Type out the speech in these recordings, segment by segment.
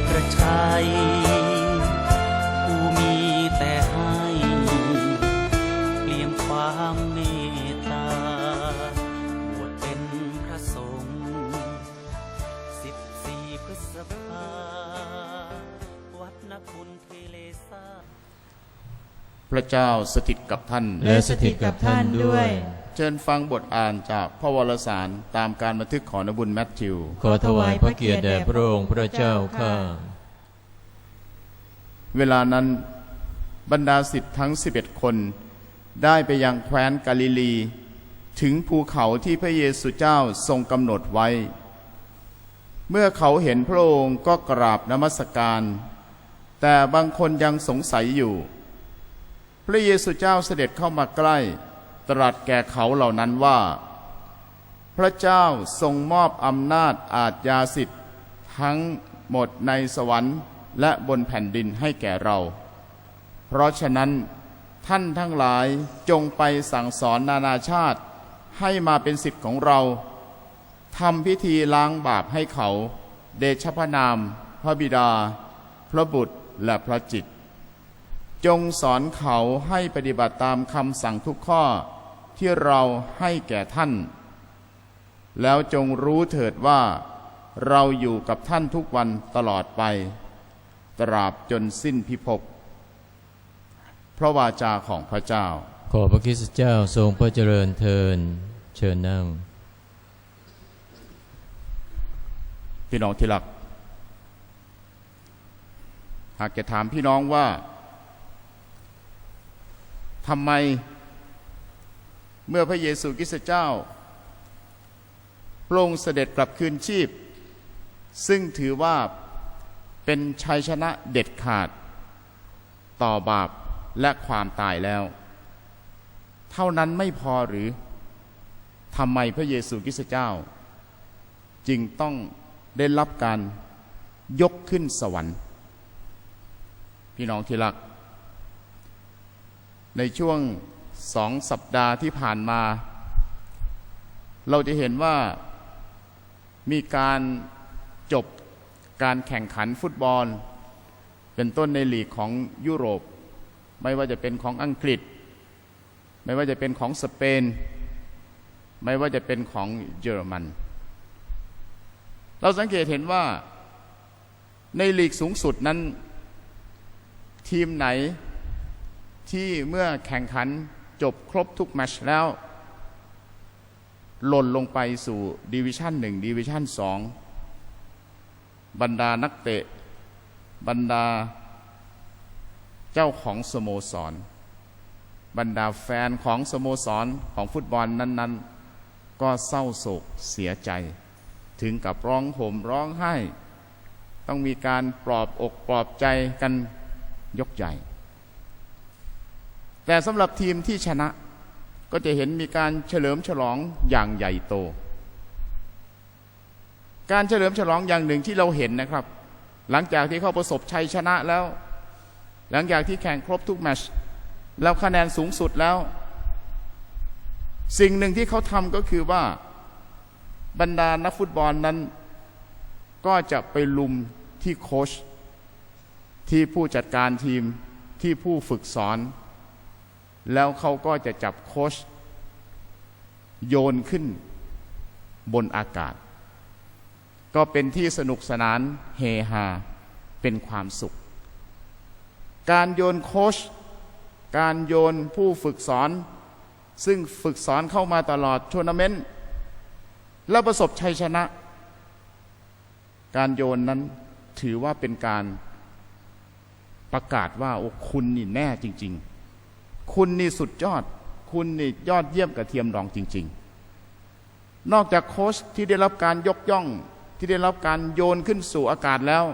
กชัยผู้มีแต่ให้เลี่ยมความเมตตาบวชเป็นพระสงฆ์สิบสี่พฤษภาวัดนคุณเทเลซาพระเจ้าสถิตกับท่าน และสถิตกับท่านด้วย เชิญฟังบทอ่านจากพระวรสารตามการบันทึกของนบุญแมทธิว ขอถวายพระเกียรติแด่พระองค์พระเจ้าข้าเวลานั้นบรรดาสิทธิ์ทั้ง11คน ได้ไปยังแคว้นกาลิลี ถึงภูเขาที่พระเยซูเจ้าทรงกำหนดไว้ เมื่อเขาเห็นพระองค์ก็กราบนมัสการ แต่บางคนยังสงสัยอยู่ พระเยซูเจ้าเสด็จเข้ามาใกล้ ตรัสแก่เขาเหล่านั้นว่า พระเจ้าทรงมอบอำนาจอาจยาสิทธิ์ทั้งหมดในสวรรค์และบนแผ่นดินให้แก่เรา เพราะฉะนั้นท่านทั้งหลายจงไปสั่งสอนนานาชาติให้มาเป็นสิทธิ์ของเราทำพิธีล้างบาปให้เขา เดชพระนาม พระบิดา พระบุตรและพระจิต จงสอนเขาให้ปฏิบัติตามคำสั่งทุกข้อ ที่เราให้แก่ท่าน แล้วจงรู้เถิดว่า เราอยู่กับท่านทุกวันตลอดไป ตราบจนสิ้นพิภพพระวาจาของพระเจ้า ขอพระคริสตเจ้าทรงพระเจริญเทินเชิญนั่ง พี่น้องที่รัก หากจะถามพี่น้องว่าทำไม เมื่อพระเยซูคริสต์เจ้าพระองค์เสด็จกลับคืนชีพ ซึ่งถือว่าเป็นชัยชนะเด็ดขาด ต่อบาปและความตายแล้ว เท่านั้นไม่พอหรือทำไมพระเยซูคริสต์เจ้า จึงต้องได้รับการยกขึ้นสวรรค์ พี่น้องที่รัก ในช่วง สองสัปดาห์ที่ผ่านมา เราจะเห็นว่ามีการจบการแข่งขันฟุตบอล เป็นต้นในลีกของยุโรป ไม่ว่าจะเป็นของอังกฤษ ไม่ว่าจะเป็นของสเปน ไม่ว่าจะเป็นของเยอรมัน เราสังเกตเห็นว่าในลีกสูงสุดนั้น ทีมไหนที่เมื่อแข่งขัน จบครบทุกแมตช์แล้ว หล่นลงไปสู่ดิวิชั่นหนึ่งดิวิชั่นสองบรรดานักเตะ บรรดาเจ้าของสโมสร บรรดาแฟนของสโมสรของฟุตบอลนั้น ๆ ก็เศร้าโศกเสียใจ ถึงกับร้องห่มร้องไห้ ต้องมีการปลอบอกปลอบใจกันยกใหญ่ แต่สำหรับทีมที่ชนะก็จะเห็นมีการเฉลิมฉลองอย่างใหญ่โต การเฉลิมฉลองอย่างหนึ่งที่เราเห็นนะครับ หลังจากที่เขาประสบชัยชนะแล้ว หลังจากที่แข่งครบทุกแมชแล้วคะแนนสูงสุดแล้ว สิ่งหนึ่งที่เขาทำก็คือว่าบรรดานักฟุตบอลนั้น ก็จะไปลุมที่โค้ชที่ผู้จัดการทีมที่ผู้ฝึกสอน แล้วเขาก็จะจับโคชโยนขึ้นบนอากาศ ก็เป็นที่สนุกสนานเฮฮาเป็นความสุข การโยนโคชการโยนผู้ฝึกสอน ซึ่งฝึกสอนเข้ามาตลอดทัวร์นาเมนต์และประสบชัยชนะ การโยนนั้นถือว่าเป็นการประกาศว่าโอ้คุณนี่แน่จริง ๆ คุณนี่สุดยอด คุณนี่ยอดเยี่ยมกับเทียมรองจริง ๆ นอกจากโค้ชที่ได้รับการยกย่องที่ได้รับการโยนขึ้นสู่อากาศแล้ว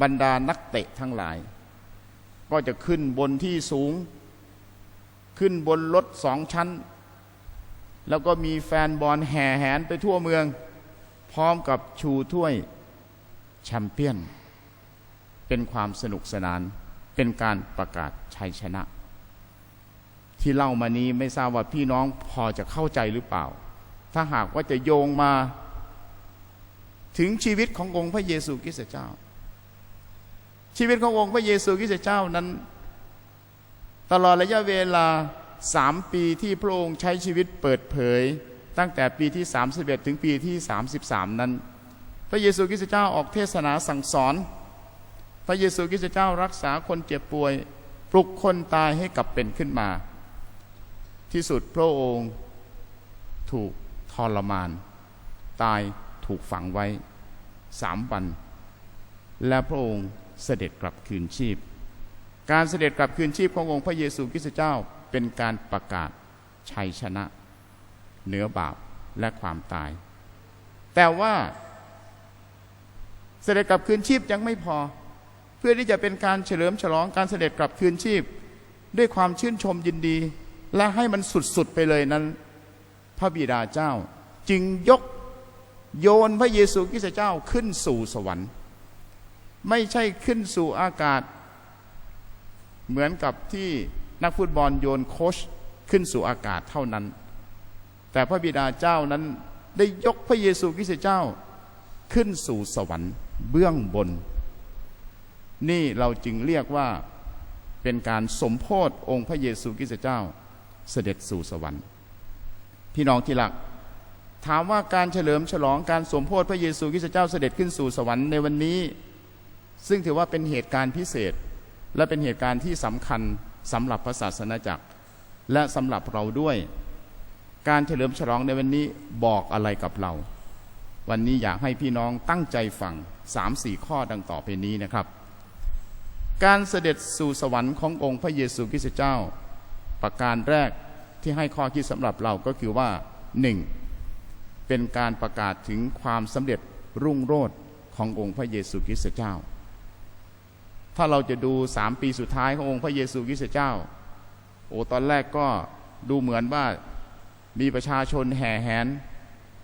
บรรดานักเตะทั้งหลาย ก็จะขึ้นบนที่สูง ขึ้นบนรถสองชั้น แล้วก็มีแฟนบอลแห่แหนไปทั่วเมือง พร้อมกับชูถ้วยแชมเปี้ยน เป็นความสนุกสนาน เป็นการประกาศชัยชนะ ที่เล่ามานี้ไม่ทราบว่าพี่น้องพอจะเข้าใจหรือเปล่า ถ้าหากว่าจะโยงมาถึงชีวิตขององค์พระเยซูคริสต์เจ้า ชีวิตขององค์พระเยซูคริสต์เจ้านั้น ตลอดระยะเวลาสามปีที่พระองค์ใช้ชีวิตเปิดเผย ตั้งแต่ปีที่ 31 ถึงปีที่ 33 นั้น พระเยซูคริสต์เจ้าออกเทศนาสั่งสอน พระเยซูคริสต์เจ้ารักษาคนเจ็บป่วย ปลุกคนตายให้กลับเป็นขึ้นมา ที่สุดพระองค์ถูกทรมาน ตายถูกฝังไว้สามวัน และพระองค์เสด็จกลับคืนชีพ การเสด็จกลับคืนชีพขององค์พระเยซูคริสต์เจ้าเป็นการประกาศชัยชนะ เหนือบาปและความตาย แต่ว่าเสด็จกลับคืนชีพยังไม่พอ เพื่อที่จะเป็นการเฉลิมฉลองการเสด็จกลับคืนชีพ ด้วยความชื่นชมยินดี และให้มันสุดๆไปเลยนั้น พระบิดาเจ้า จึงยกโยนพระเยซูคริสต์เจ้าขึ้นสู่สวรรค์ ไม่ใช่ขึ้นสู่อากาศ เหมือนกับที่นักฟุตบอลโยนโคชขึ้นสู่อากาศเท่านั้น แต่พระบิดาเจ้านั้นได้ยกพระเยซูคริสต์เจ้าขึ้นสู่สวรรค์เบื้องบน นี่เราจึงเรียกว่าเป็นการสมโพธองค์พระเยซูคริสต์เจ้าเสด็จสู่สวรรค์ พี่น้องที่รัก ถามว่าการเฉลิมฉลองการสมโพธพระเยซูคริสต์เจ้าเสด็จขึ้นสู่สวรรค์ในวันนี้ ซึ่งถือว่าเป็นเหตุการณ์พิเศษ และเป็นเหตุการณ์ที่สำคัญสำหรับพระศาสนาจักร และสำหรับเราด้วย การเฉลิมฉลองในวันนี้บอกอะไรกับเรา วันนี้อยากให้พี่น้องตั้งใจฟังสามสี่ข้อดังต่อไปนี้นะครับ การเสด็จสู่สวรรค์ขององค์พระเยซูคริสต์เจ้า ประการแรกที่ให้ข้อคิดสำหรับเราก็คือว่าหนึ่งเป็นการประกาศถึงความสำเร็จรุ่งโรจน์ขององค์พระเยซูคริสต์เจ้า ถ้าเราจะดูสามปีสุดท้ายขององค์พระเยซูคริสต์เจ้า โอ้ตอนแรกก็ดูเหมือนว่ามีประชาชนแห่แหน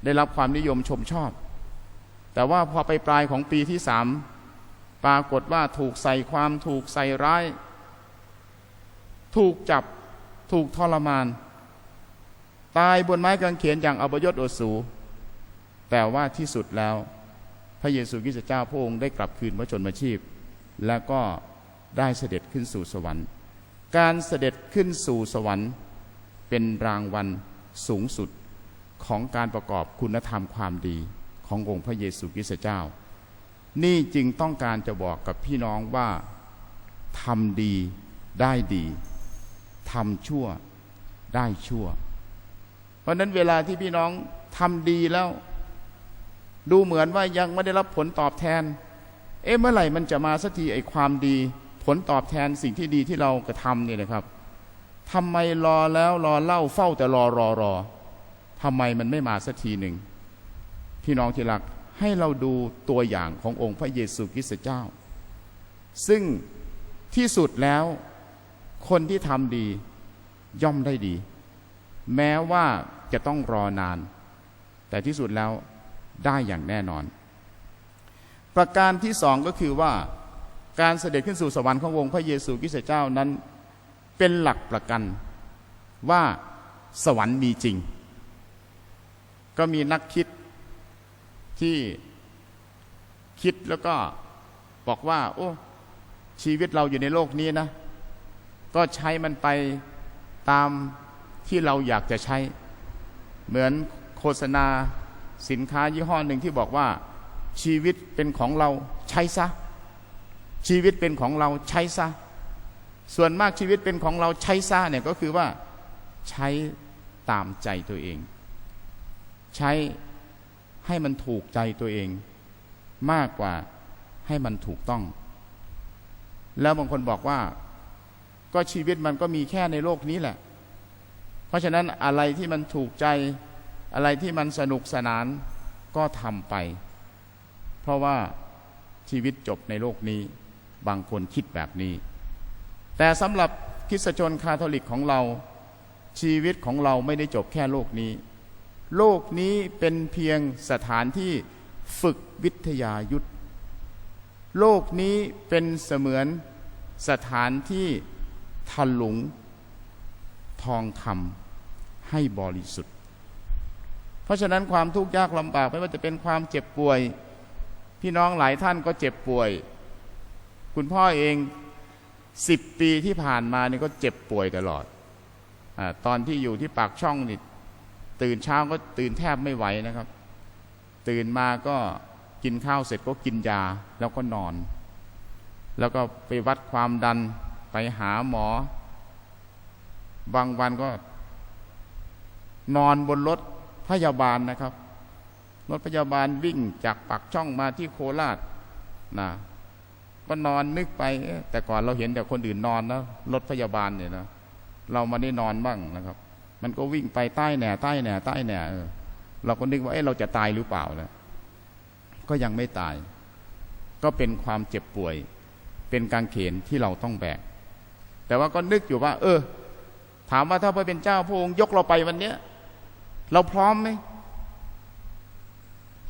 ได้รับความนิยมชมชอบ แต่ว่าพอไปปลายของปีที่สาม ปรากฏว่าถูกใส่ความถูกใส่ร้าย ถูกจับถูกทรมาน ตายบนไม้กางเขนอย่างอบยศอสูแต่ว่าที่สุดแล้วพระเยซูคริสต์เจ้าพระองค์ได้กลับคืนพระชนมาชีพ และก็ได้เสด็จขึ้นสู่สวรรค์ การเสด็จขึ้นสู่สวรรค์ เป็นรางวัลสูงสุดของการประกอบคุณธรรมความดีขององค์พระเยซูคริสต์เจ้า นี่จึงต้องการจะบอกกับพี่น้องว่าทำดีได้ดีทำชั่วได้ชั่ว เพราะนั้นเวลาที่พี่น้องทำดีแล้ว ดูเหมือนว่ายังไม่ได้รับผลตอบแทน เอ๊ะเมื่อไหร่มันจะมาสักทีไอ้ความดี ผลตอบแทนสิ่งที่ดีที่เรากระทำเนี่ยนะครับทำไมรอแล้วรอเล่าเฝ้าแต่รอรอรอทำไมมันไม่มาสักทีหนึ่งพี่น้องที่รัก ให้เราดูตัวอย่างขององค์พระเยซูคริสต์เจ้า ซึ่งที่สุดแล้วคนที่ทำดีย่อมได้ดี แม้ว่าจะต้องรอนาน แต่ที่สุดแล้วได้อย่างแน่นอน ประการที่สองก็คือว่าการเสด็จขึ้นสู่สวรรค์ขององค์พระเยซูคริสต์เจ้านั้น เป็นหลักประกันว่าสวรรค์มีจริง ก็มีนักคิด ที่คิดแล้วก็บอกว่า โอ้ ชีวิตเราอยู่ในโลกนี้นะ ก็ใช้มันไปตามที่เราอยากจะใช้ เหมือนโฆษณาสินค้ายี่ห้อหนึ่งที่บอกว่า ชีวิตเป็นของเราใช้ซะ ชีวิตเป็นของเราใช้ซะ ส่วนมากชีวิตเป็นของเราใช้ซะเนี่ยก็คือว่าใช้ตามใจตัวเอง ใช้ ให้มันถูกใจตัวเอง มากกว่าให้มันถูกต้อง แล้วบางคนบอกว่า ก็ชีวิตมันก็มีแค่ในโลกนี้แหละ เพราะฉะนั้นอะไรที่มันถูกใจ อะไรที่มันสนุกสนานก็ทำไป เพราะว่าชีวิตจบในโลกนี้ บางคนคิดแบบนี้ แต่สำหรับคริสตชนคาทอลิกของเราชีวิตของเราไม่ได้จบแค่โลกนี้ โลกนี้เป็นเพียงสถานที่ฝึกวิทยายุทธโลกนี้เป็นเสมือนสถานที่ถลุงทองคำให้บริสุทธิ์ เพราะฉะนั้นความทุกข์ยากลำบากไม่ว่าจะเป็นความเจ็บป่วย พี่น้องหลายท่านก็เจ็บป่วย คุณพ่อเองสิบปีที่ผ่านมานี่ก็เจ็บป่วยตลอดอตอนที่อยู่ที่ปากช่องนี่ ตื่นเช้าก็ตื่นแทบไม่ไหวนะครับ ตื่นมาก็กินข้าวเสร็จก็กินยาแล้วก็นอน แล้วก็ไปวัดความดันไปหาหมอ บางวันก็ นอนบนรถพยาบาลนะครับรถพยาบาลวิ่งจากปากช่องมาที่โคราชนะก็นอนนึกไปแต่ก่อนเราเห็นแต่คนอื่นนอนนะรถพยาบาลเนี่ยนะเรามาได้นอนบ้างนะครับ มันก็วิ่งไปใต้แหน่ใต้แหน่ใต้แหน่เออเราก็นึกว่าเอ๊ะเราจะตายหรือเปล่านะก็ยังไม่ตาย ก็เป็นความเจ็บป่วย เป็นกางเขนที่เราต้องแบก แต่ว่าก็นึกอยู่ว่า เออ ถามว่าถ้าพระเป็นเจ้าพระองค์ยกเราไปวันเนี้ย เราพร้อมไหม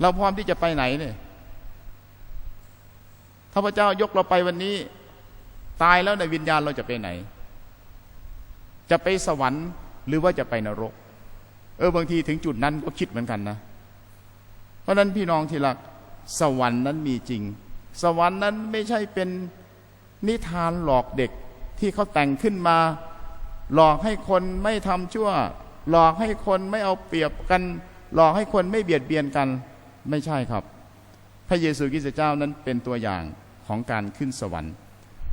เราพร้อมที่จะไปไหนเนี่ยถ้าพระเจ้ายกเราไปวันนี้ ตายแล้วในวิญญาณเราจะไปไหน จะไปสวรรค์ หรือว่าจะไปนรก เออบางทีถึงจุดนั้นก็คิดเหมือนกันนะ เพราะนั้นพี่น้องที่รักสวรรค์นั้นมีจริง สวรรค์นั้นไม่ใช่เป็นนิทานหลอกเด็กที่เขาแต่งขึ้นมา หลอกให้คนไม่ทำชั่ว หลอกให้คนไม่เอาเปรียบกัน หลอกให้คนไม่เบียดเบียนกัน ไม่ใช่ครับ พระเยซูคริสต์เจ้านั้นเป็นตัวอย่างของการขึ้นสวรรค์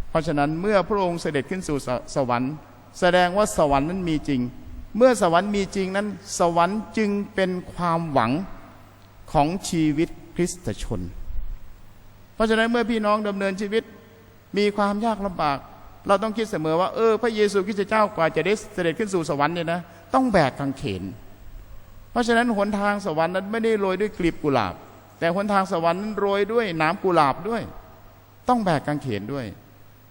เพราะฉะนั้นเมื่อพระองค์เสด็จขึ้นสู่สสวรรค์ แสดงว่าสวรรค์นั้นมีจริง เมื่อสวรรค์มีจริงนั้น สวรรค์จึงเป็นความหวังของชีวิตคริสตชน เพราะฉะนั้นเมื่อพี่น้องดำเนินชีวิตมีความยากลำบาก เราต้องคิดเสมอว่าเออพระเยซูคริสต์เจ้ากว่าจะได้เสด็จขึ้นสู่สวรรค์เนี่ยนะต้องแบกกางเขน เพราะฉะนั้นหนทางสวรรค์นั้นไม่ได้โรยด้วยกลีบกุหลาบ แต่หนทางสวรรค์นั้นโรยด้วยหนากุหลาบด้วย ต้องแบกกางเขนด้วย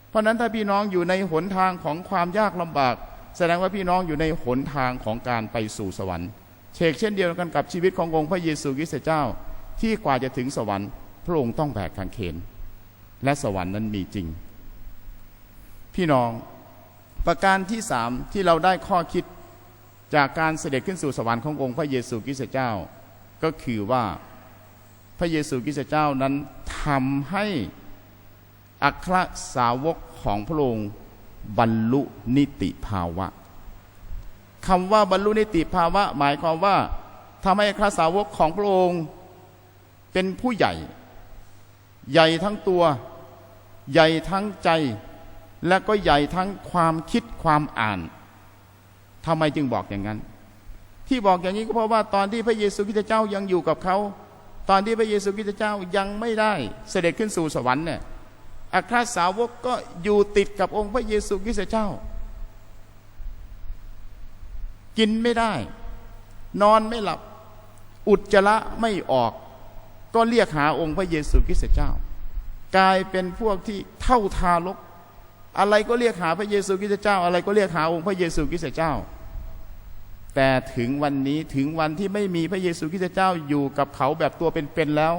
เพราะฉะนั้นถ้าพี่น้องอยู่ในหนทางของความยากลำบาก แสดงว่าพี่น้องอยู่ในหนทางของการไปสู่สวรรค์เชกเช่นเดียวกันกับชีวิตขององค์พระเยซูคริสต์เจ้า ที่กว่าจะถึงสวรรค์ พระองค์ต้องแบกกางเขน และสวรรค์นั้นมีจริง พี่น้องประการที่สามที่เราได้ข้อคิดจากการเสด็จขึ้นสู่สวรรค์ขององค์พระเยซูคริสต์เจ้า ก็คือว่าพระเยซูคริสต์เจ้านั้นทำให้อัครสาวกของพระองค์ บรรลุนิติภาวะคำว่าบรรลุนิติภาวะ หมายความว่าทำให้อัครสาวกของพระองค์เป็นผู้ใหญ่ ใหญ่ทั้งตัว ใหญ่ทั้งใจ และก็ใหญ่ทั้งความคิดความอ่านทำไมจึงบอกอย่างนั้น ที่บอกอย่างนี้ก็เพราะว่าตอนที่พระเยซูคริสต์เจ้ายังอยู่กับเขา ตอนที่พระเยซูคริสต์เจ้ายังไม่ได้เสด็จขึ้นสู่สวรรค์เนี่ย อัครสาวกก็อยู่ติดกับองค์พระเยซูคริสต์เจ้า กินไม่ได้ นอนไม่หลับ อุจจาระไม่ออก ก็เรียกหาองค์พระเยซูคริสต์เจ้า กลายเป็นพวกที่เท่าทารก อะไรก็เรียกหาพระเยซูคริสต์เจ้า อะไรก็เรียกหาองค์พระเยซูคริสต์เจ้า แต่ถึงวันนี้ถึงวันที่ไม่มีพระเยซูคริสต์เจ้าอยู่กับเขาแบบตัวเป็นๆแล้ว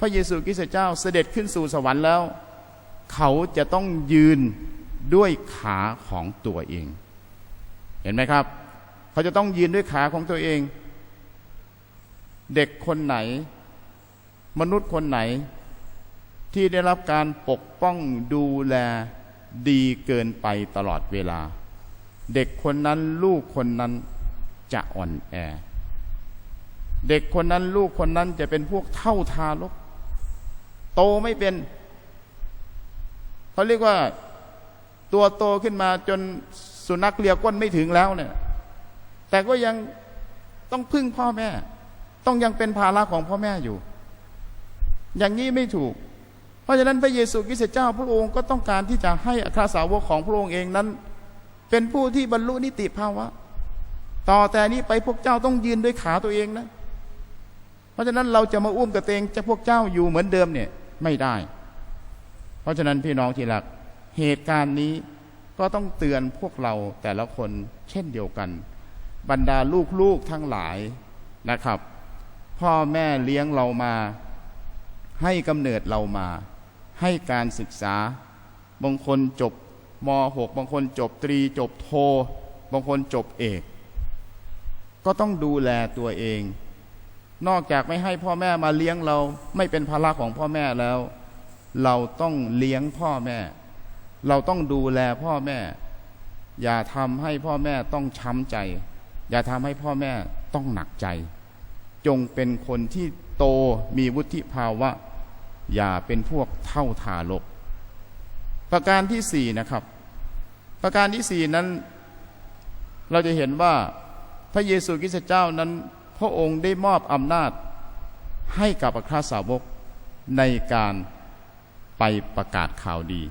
พระเยซูคริสต์เจ้าเสด็จขึ้นสู่สวรรค์แล้ว เขาจะต้องยืนด้วยขาของตัวเอง เห็นไหมครับ เขาจะต้องยืนด้วยขาของตัวเอง เด็กคนไหน มนุษย์คนไหน ที่ได้รับการปกป้องดูแลดีเกินไปตลอดเวลา เด็กคนนั้นลูกคนนั้นจะอ่อนแอ เด็กคนนั้นลูกคนนั้นจะเป็นพวกเท่าทารกโตไม่เป็น เขาเรียกว่าตัวโตขึ้นมาจนสุนัขเลียก้นไม่ถึงแล้วเนี่ย แต่ก็ยังต้องพึ่งพ่อแม่ ต้องยังเป็นภาระของพ่อแม่อยู่ อย่างนี้ไม่ถูก เพราะฉะนั้นพระเยซูคริสต์เจ้าพระองค์ก็ต้องการที่จะให้อัครสาวกของพระองค์เองนั้น เป็นผู้ที่บรรลุนิติภาวะ ต่อแต่นี้ไปพวกเจ้าต้องยืนด้วยขาตัวเองนะ เพราะฉะนั้นเราจะมาอุ้มกระเตงจะพวกเจ้าอยู่เหมือนเดิมเนี่ยไม่ได้ เพราะฉะนั้นพี่น้องที่รักเหตุการณ์นี้ก็ต้องเตือนพวกเราแต่ละคนเช่นเดียวกัน บรรดาลูกๆทั้งหลายนะครับ พ่อแม่เลี้ยงเรามา ให้กำเนิดเรามา ให้การศึกษา บางคนจบม .6 บางคนจบตรีจบโท บางคนจบเอก ก็ต้องดูแลตัวเอง นอกจากไม่ให้พ่อแม่มาเลี้ยงเราไม่เป็นภาระของพ่อแม่แล้ว เราต้องเลี้ยงพ่อแม่ เราต้องดูแลพ่อแม่ อย่าทำให้พ่อแม่ต้องช้ำใจ อย่าทำให้พ่อแม่ต้องหนักใจ จงเป็นคนที่โตมีวุฒิภาวะ อย่าเป็นพวกเท่าทารกประการที่สี่นะครับ ประการที่สี่นั้น เราจะเห็นว่าพระเยซูคริสต์เจ้านั้น พระองค์ได้มอบอำนาจให้กับอัครสาวกในการ ไปประกาศข่าวดี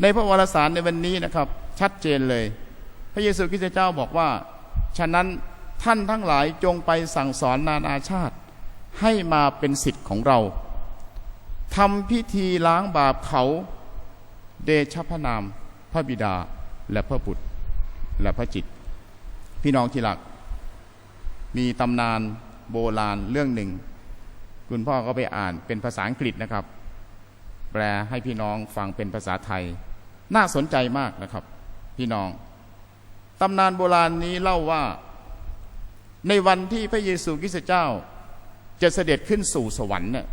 ในพระวรสารในวันนี้นะครับ ชัดเจนเลย พระเยซูคริสต์เจ้าบอกว่า ฉะนั้นท่านทั้งหลายจงไปสั่งสอนนานาชาติ ให้มาเป็นสิทธิ์ของเราทำพิธีล้างบาปเขาเดชพระนาม พระบิดาและพระบุตรและพระจิต พี่น้องที่รัก มีตำนานโบราณเรื่องหนึ่ง คุณพ่อก็ไปอ่านเป็นภาษาอังกฤษนะครับ แปลให้พี่น้องฟังเป็นภาษาไทย น่าสนใจมากนะครับ พี่น้องตำนานโบราณนี้เล่าว่า ในวันที่พระเยซูคริสต์เจ้า จะเสด็จขึ้นสู่สวรรค์เนี่ย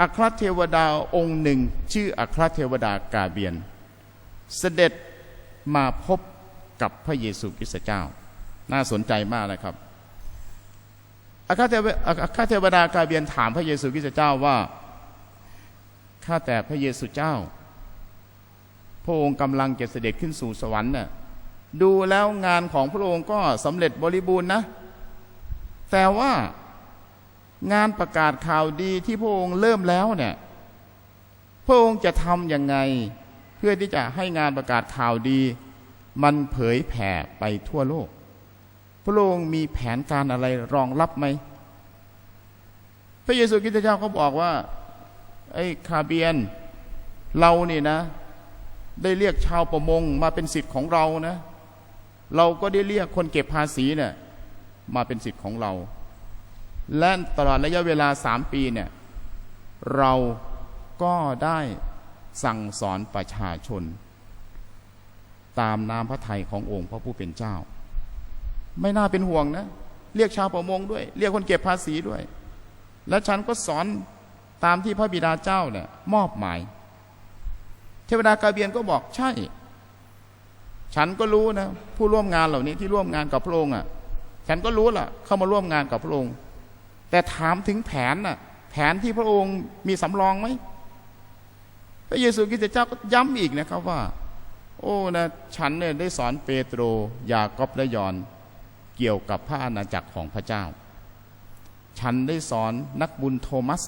อัครเทวดาองค์หนึ่ง ชื่ออัครเทวดากาเบียน เสด็จมาพบกับพระเยซูคริสต์เจ้า น่าสนใจมากนะครับอัครเทวดากาเบียนถามพระเยซูคริสต์เจ้าว่า ข้าแต่พระเยซูเจ้า พระองค์กำลังจะเสด็จขึ้นสู่สวรรค์น่ะดูแล้วงานของพระองค์ก็สำเร็จบริบูรณ์นะ แต่ว่างานประกาศข่าวดีที่พระองค์เริ่มแล้วเนี่ยพระองค์จะทำยังไง เพื่อที่จะให้งานประกาศข่าวดี มันเผยแผ่ไปทั่วโลก พระองค์มีแผนการอะไรรองรับไหม พระเยซูคริสต์เจ้าเขาบอกว่า ไอ้คาเบียน เรานี่นะ ได้เรียกชาวประมงมาเป็นสิทธิ์ของเรานะ เราก็ได้เรียกคนเก็บภาษีเนี่ยมาเป็นสิทธิ์ของเรา และตลอดระยะเวลาสามปีเนี่ย เราก็ได้สั่งสอนประชาชน ตามน้ำพระทัยขององค์พระผู้เป็นเจ้า ไม่น่าเป็นห่วงนะ เรียกชาวประมงด้วย เรียกคนเก็บภาษีด้วย และฉันก็สอน ตามที่พระบิดาเจ้าเนี่ยมอบหมาย เทวดากาเบียนก็บอกใช่ ฉันก็รู้นะ ผู้ร่วมงานเหล่านี้ที่ร่วมงานกับพระองค์อะ ฉันก็รู้ล่ะ เข้ามาร่วมงานกับพระองค์ แต่ถามถึงแผนน่ะ แผนที่พระองค์มีสำรองไหมพระเยซูคริสต์เจ้าก็ย้ำอีกนะครับว่า โอ้นะฉันเนี่ยได้สอนเปโตรยากอบและยอนเกี่ยวกับพระอาณาจักรของพระเจ้า ฉันได้สอนนักบุญโทมัส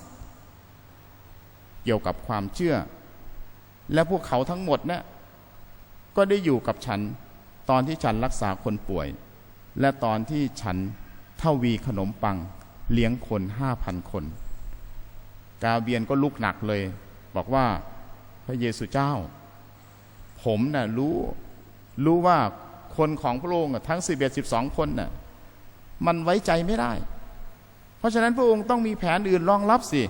เกี่ยวกับความเชื่อ และพวกเขาทั้งหมดเนี่ยก็ได้อยู่กับฉันตอนที่ฉันรักษาคนป่วย และตอนที่ฉันเท่าวีขนมปังเลี้ยงคนห้าพันคน กาเบียนก็ลุกหนักเลย บอกว่าพระเยซูเจ้า ผมน่ะรู้รู้ว่าคนของพระองค์ทั้งสิบเอ็ดสิบสองคนน่ะมันไว้ใจไม่ได้ เพราะฉะนั้นพระองค์ต้องมีแผนอื่นรองรับสิ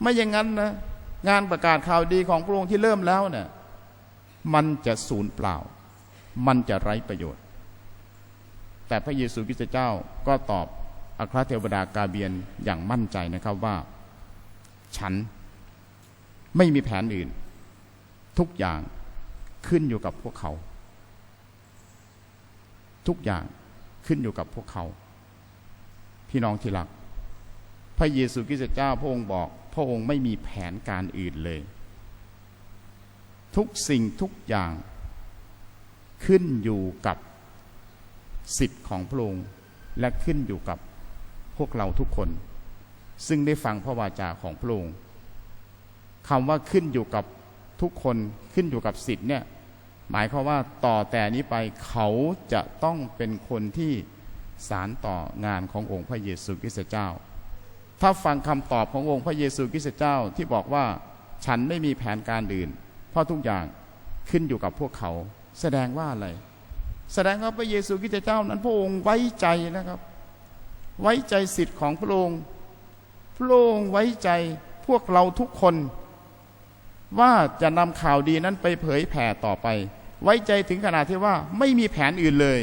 ไม่อย่างนั้นนะงานประกาศข่าวดีของพระองค์ที่เริ่มแล้วเนี่ยมันจะสูญเปล่า มันจะไร้ประโยชน์ แต่พระเยซูคริสต์เจ้าก็ตอบอัครเทวดากาเบียนอย่างมั่นใจนะครับว่า ฉันไม่มีแผนอื่น ทุกอย่างขึ้นอยู่กับพวกเขา ทุกอย่างขึ้นอยู่กับพวกเขา พี่น้องที่รัก พระเยซูคริสต์เจ้าพระองค์บอก พระองค์ไม่มีแผนการอื่นเลย ทุกสิ่งทุกอย่างขึ้นอยู่กับสิทธิ์ของพระองค์และขึ้นอยู่กับพวกเราทุกคน ซึ่งได้ฟังพระวาจาของพระองค์คำว่าขึ้นอยู่กับทุกคนขึ้นอยู่กับสิทธิ์เนี่ยหมายความว่าต่อแต่นี้ไปเขาจะต้องเป็นคนที่สารต่องานขององค์พระเยซูคริสต์เจ้า ถ้าฟังคำตอบขององค์พระเยซูคริสต์เจ้าที่บอกว่าฉันไม่มีแผนการอื่น เพราะทุกอย่างขึ้นอยู่กับพวกเขา แสดงว่าอะไร แสดงว่าพระเยซูคริสต์เจ้านั้นพระองค์ไว้ใจนะครับ ไว้ใจสิทธิ์ของพระองค์พระองค์ไว้ใจพวกเราทุกคน ว่าจะนำข่าวดีนั้นไปเผยแผ่ต่อไป ไว้ใจถึงขนาดที่ว่าไม่มีแผนอื่นเลย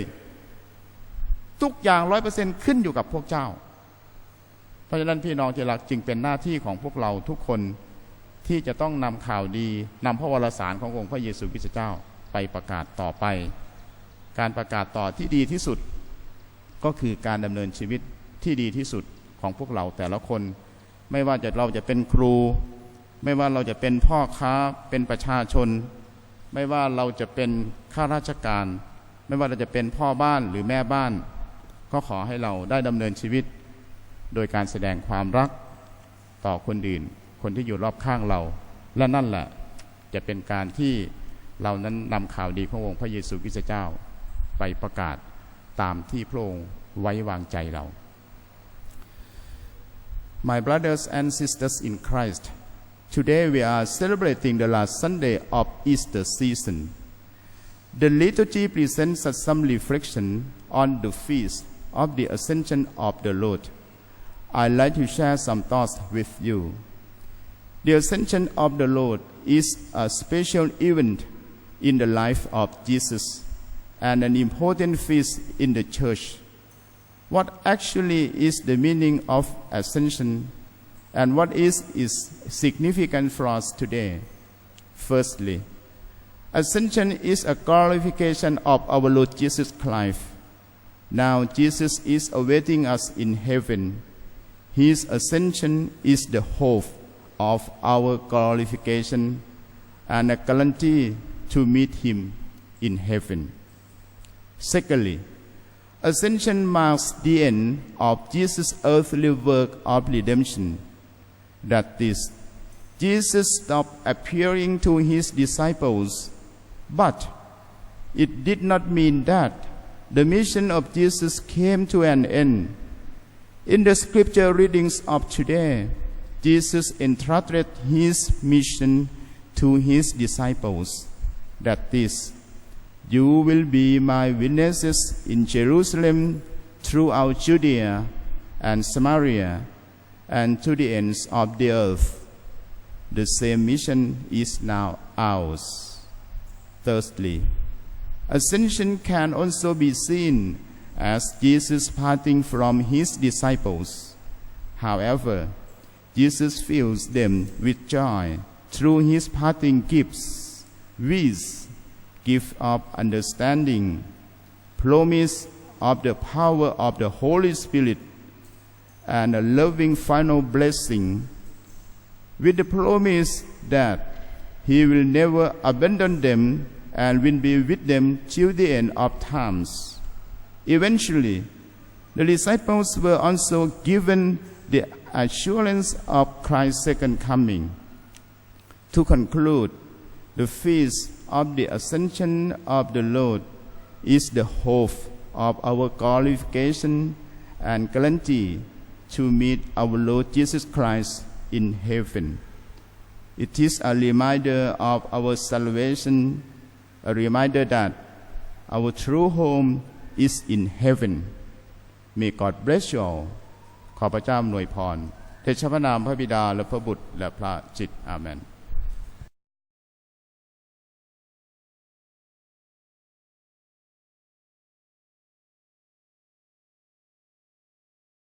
ทุกอย่างร้อยเปอร์เซ็นขึ้นอยู่กับพวกเจ้า เพราะฉะนั้นพี่น้องที่รักจึงเป็นหน้าที่ของพวกเราทุกคนที่จะต้องนำข่าวดีนำพระวรสารขององค์พระเยซูคริสต์เจ้าไปประกาศต่อไป การประกาศต่อที่ดีที่สุด ก็คือการดำเนินชีวิตที่ดีที่สุดของพวกเราแต่ละคน ไม่ว่าจะเราจะเป็นครู ไม่ว่าเราจะเป็นพ่อค้าเป็นประชาชน ไม่ว่าเราจะเป็นข้าราชการ ไม่ว่าเราจะเป็นพ่อบ้านหรือแม่บ้าน ก็ขอให้เราได้ดำเนินชีวิต โดยการแสดงความรักต่อคนอื่น คนที่อยู่รอบข้างเรา และนั่นแหละจะเป็นการที่เรานั้นนำข่าวดีขององค์พระเยซูคริสต์เจ้า ไปประกาศตามที่พระองค์ไว้วางใจเรา My brothers and sisters in Christ, today we are celebrating the last Sunday of Easter season. The liturgy presents us some reflection on the feast of the Ascension of the Lord. I'd like to share some thoughts with you. The Ascension of the Lord is a special event in the life of Jesus and an important feast in the church. What actually is the meaning of ascension and what is its significance for us today? Firstly, ascension is a glorification of our Lord Jesus Christ. Now Jesus is awaiting us in heaven. His ascension is the hope of our glorification and a guarantee to meet him in heaven. Secondly, ascension marks the end of Jesus' earthly work of redemption. That is, Jesus stopped appearing to his disciples, but it did not mean that the mission of Jesus came to an end. In the scripture readings of today, Jesus entrusted his mission to his disciples. That is, you will be my witnesses in Jerusalem, throughout Judea and Samaria, and to the ends of the earth. The same mission is now ours. Thirdly, ascension can also be seen as Jesus parting from his disciples. However, Jesus fills them with joy through his parting gifts, with gift of understanding, promise of the power of the Holy Spirit, and a loving final blessing, with the promise that He will never abandon them and will be with them till the end of times. Eventually, the disciples were also given the assurance of Christ's second coming. To conclude, the feast of the ascension of the Lord is the hope of our glorification and guarantee to meet our Lord Jesus Christ in heaven. It is a reminder of our salvation, a reminder that our true home is in heaven. May God bless you all. ขอพระเจ้าอำนวยพรเทชะพระนามพระบิดาและพระบุตรและพระจิตอาเมน